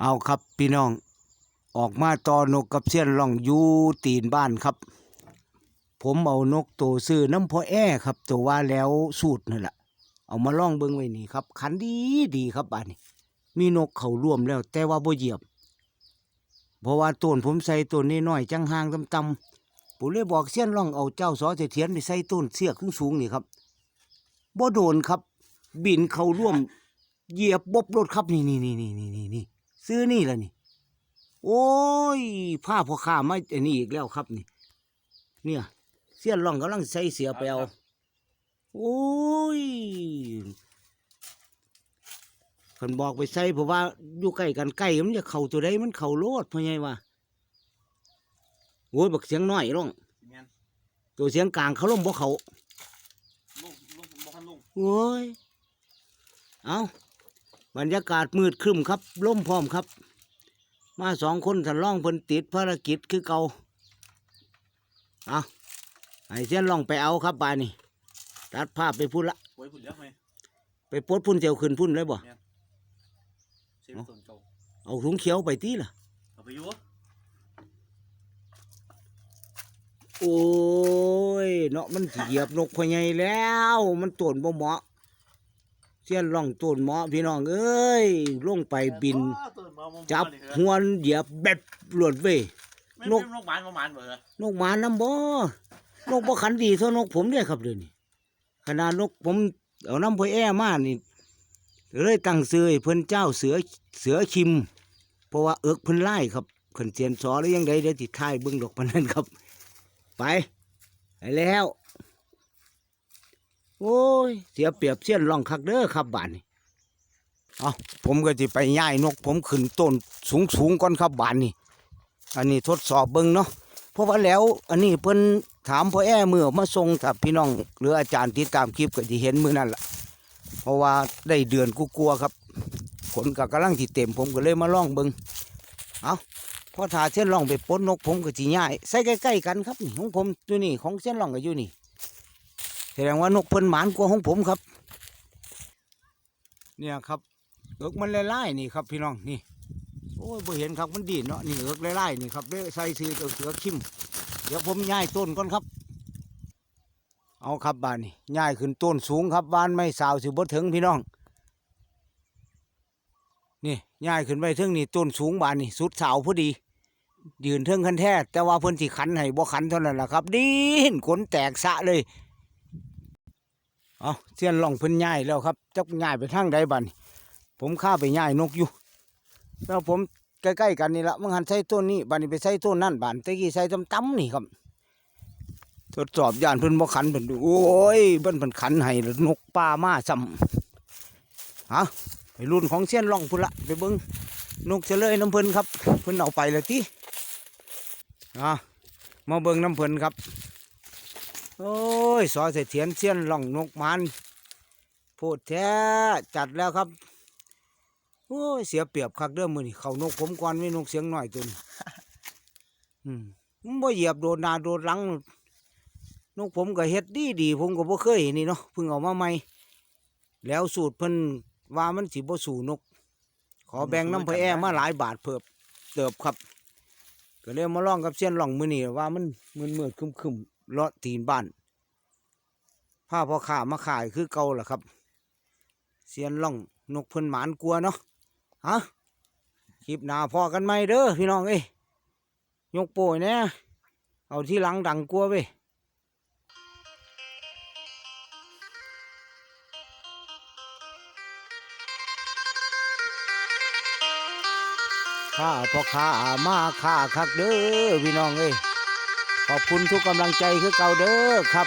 เอาครับพี่น้อง ออกมาต่อนกกับเสี้ยนล่องอยู่ตีนบ้านครับ ผมเอานกตัวซื้อน้ำพอแอครับตัวว่าแล้วสูตรนั่นแหละเอามาล่องเบิ้งไว้นี่ครับขันดีดีครับบ้านนี้มีนกเขาร่วมแล้ว แต่ว่าบ่เหยียบ เพราะว่าต้นผมใส่ต้นน้อยๆจังห่างต่ำๆผมเลยบอกเสี้ยนล่องเอาเจ้าสอเสถียรไปใส่ต้นเสียขึ้นสูงๆนี่ครับบ่โดนครับ บินเขาร่วม เหยียบบบรถครับนี่นี่นี่นี่นี่นี่ ซื้อนี่ละนี่ โอ้ยผ้าพ่อข้าไม่อันนี้อีกแล้วครับนี่ เนี่ย เสี้ยนร่องกำลังใส่เสียไปเอาโอ้ยเพิ่นบอกไปใส่เพราะว่าอยู่ใกล้กันใกล้มันจะเข่าตัวใดมันเข่าโลดพ่อใหญ่ว่าโอ้ยบักเสียงน้อยร่องแม่นตัวเสียงกลางเขาล่มบ่เขาลุงลุงบ่คันลุงโอ้ย เอา บรรยากาศมืดครึ้มครับล่มพร้อมครับ มาสองคนทะล่องเพิ่นติดภารกิจคือเก่าเอาไอ้เส้นล่องไปเอาครับบานนี่ตัดภาพไปพุ่นละไว้พุ่นแล้วไหมไปปลดพุ่นเจียวขึ้นพุ่นเลยบ่เซฟส่วนเก่าเอาถุงเขียวไปตีล่ะเอาไปอยู่โอ้ยเนาะมันสิเหยียบนกพอใหญ่แล้ว มันต้นบ่เหมาะ เส้นล่องต้นเหมาะพี่น้องเอ้ยลงไปบินอ้าวตื่นมาบ่จับนี่เหรอหวนเหยียบแบบหลวดเว้ยไม่นกไม่นกหมานบ่หมานเบอร์นกหมาน้ำบ่นกบ่ขันดีเท่านกผมเด้ครับเดี๋ยวนี้ขนาดนกผมเอาน้ำพอแอ้มานี่เลยตั้งซื้อให้เพิ่นเจ้าเสือเสือคิม เพราะว่าเอิกเพิ่นไล่ครับเพิ่นเจียนสอหรือยังไดเดี๋ยวติดท้ายเบิ่งดอกปานนั้นครับ ไปไปแล้ว โอ้ย เสียเปรียบเสี้ยนร่องคักเด้อครับบ้านนี้เอาผมก็จะไปย่ายนก ผมขึ้นต้นสูงสูงก่อนครับบ้านนี้อันนี้ทดสอบเบิ่งเนาะเพราะว่าแล้ว อันนี้เพิ่นถามพ่อแอ้มือมาส่งถ้าพี่น้อง หรืออาจารย์ติดตามคลิปก็จะเห็นมือนั่นแหละเพราะว่าได้เดือนกูกลัวครับฝนก็กำลังที่เต็มผมก็เลยมาล่องเบิงเอาพอถาเส้นล่องไปปลดนกผมก็จีง่ายใส่ใกล้ๆกันครับนี่ของผมอยู่นี่ของเส้นล่องก็อยู่นี่ แสดงว่านกเพิ่นหมานกว่าของผมครับ เนี่ยครับเอิกมันไล่ๆนี่ครับ พี่น้องนี่โอ้ยบ่เห็นครับมันดีเนาะนี่เอิกไล่ๆนี่ครับเด้ใส่ซื้อตัวเสือคิมเดี๋ยวผมย้ายต้นก่อนครับ เอาครับบ้านนี่ย้ายขึ้นต้นสูงครับบ้านไม่สาวสิบ่ถึงพี่น้อง นี่ย้ายขึ้นไปถึงนี่ต้นสูงบ้านนี่สุดเสาพอดี ยืนเทิงคันแท้แต่ว่าเพิ่นสิขันให้บ่ขันเท่านั้นแหละครับดีนขนแตกสะเลย เอาเสียนล่องเพิ่นย้ายแล้วครับจักย้ายไปทางใดบ้านนี่ผมข้าไปย้ายนกอยู่ แล้วผมใกล้ๆกันนี่ละมึงหันใส่ต้นนี้บานนี้ไปใส่ต้นนั่นบานตะกี้ใส่ตั้มๆนี่ครับทดสอบยานเพิ่นบ่ขันเพิ่นดูโอ้ยเพิ่นเพิ่นขันให้แล้วนกป่ามาซ้ำฮะไปรุ่นของเสี้ยนร่องพุ่นละไปเบิ่งนกเฉลยน้ำเพิ่นครับเพิ่นเอาไปแล้วติอะมาเบิ่งน้ำเพิ่นครับ โอ้ยสอเสถียรเสี้ยนร่องนกมันพูดแท้จัดแล้วครับโอ้ยเสียเปรียบคักเด้อมือนี่เขานกผมก่อนไม่นกเสียงหน่อยตัวนี้อืมมันบ่เหยียบโดนหนาโดนหลัง นกผมก็เฮ็ดดีดีๆผมก็บ่เคยเห็นนี่เนาะเพิ่งเอามาใหม่แล้วสูตรเพิ่นว่ามันสิบ่สู่นก ขอแบ่งน้ำพะแอมาหลายบาทเพิ่มเติบครับ ก็เลยมาลองกับเส้ยนลองมือนี่ว่ามันมืดมืดๆคึมคึมๆ เลาะตีนบ้านผ้าพอขามาขายคือเก่าล่ะครับ เสียนล่องนกเพิ่นหมานกลัวเนาะฮะคลิปหน้าพอกันไหมเด้อพี่น้องเอ้ยยกโป้ยเนี่ยเอาที่หลังดังกลัวไปข้าพอข้ามาข้าคักเด้อพี่น้องเอ้ย ขอบคุณทุกกำลังใจคือเก่าเด้อครับ